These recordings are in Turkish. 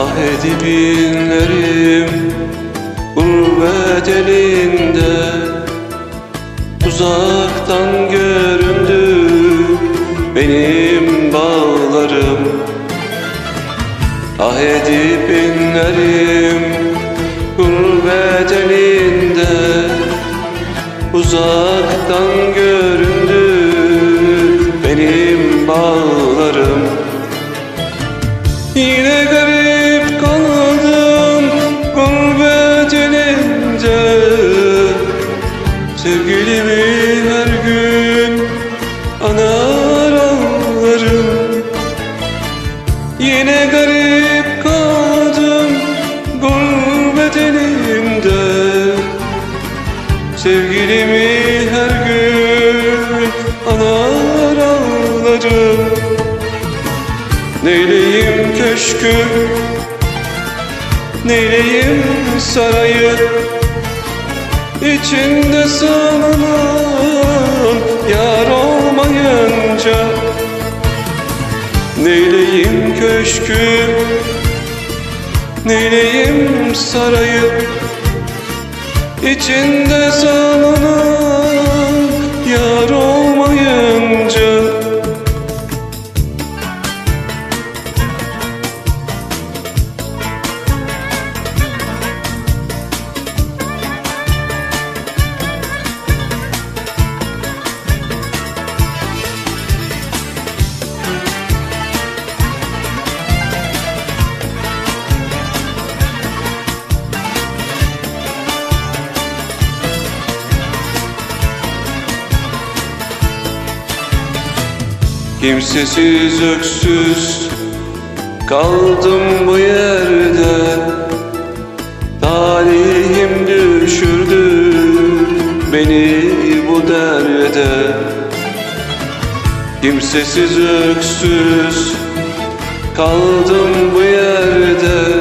Ah edip inlerim gurbet elinde. Uzaktan göründü benim bağlarım. Ah edip inlerim gurbet elinde. Uzaktan göründü benim bağlarım. Yine garip anar ağlarım Neyleyim köşkü? Neyleyim sarayı? İçinde sanan yar olmayınca. Neyleyim köşkü? Neyleyim sarayı? İçinde sanan Kimsesiz öksüz kaldım bu yerde. Talihim düşürdü beni bu derde. Kimsesiz öksüz kaldım bu yerde.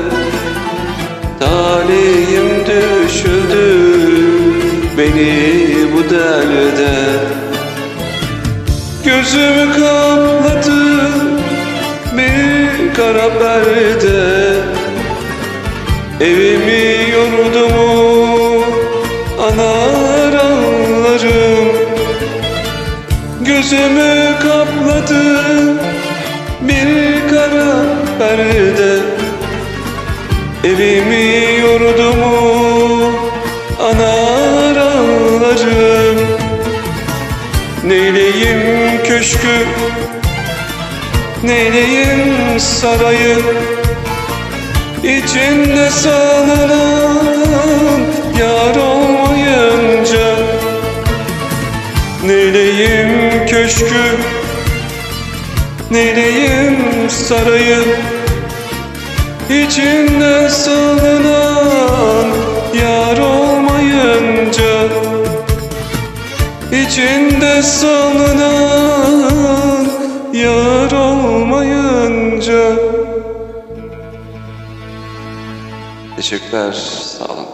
Talihim düşürdü beni bu derde. Gözümü bir kara perde. Evimi yurdumu anar ağlarım Gözümü kapladı bir kara perde. Evimi yurdumu anar ağlarım Neyleyim köşkü Neyleyim sarayı İçinde salınan yar olmayınca Neyleyim köşkü? Neyleyim sarayı İçinde salınan yar olmayınca İçinde salınan olmayınca Teşekkürler, sağ olun.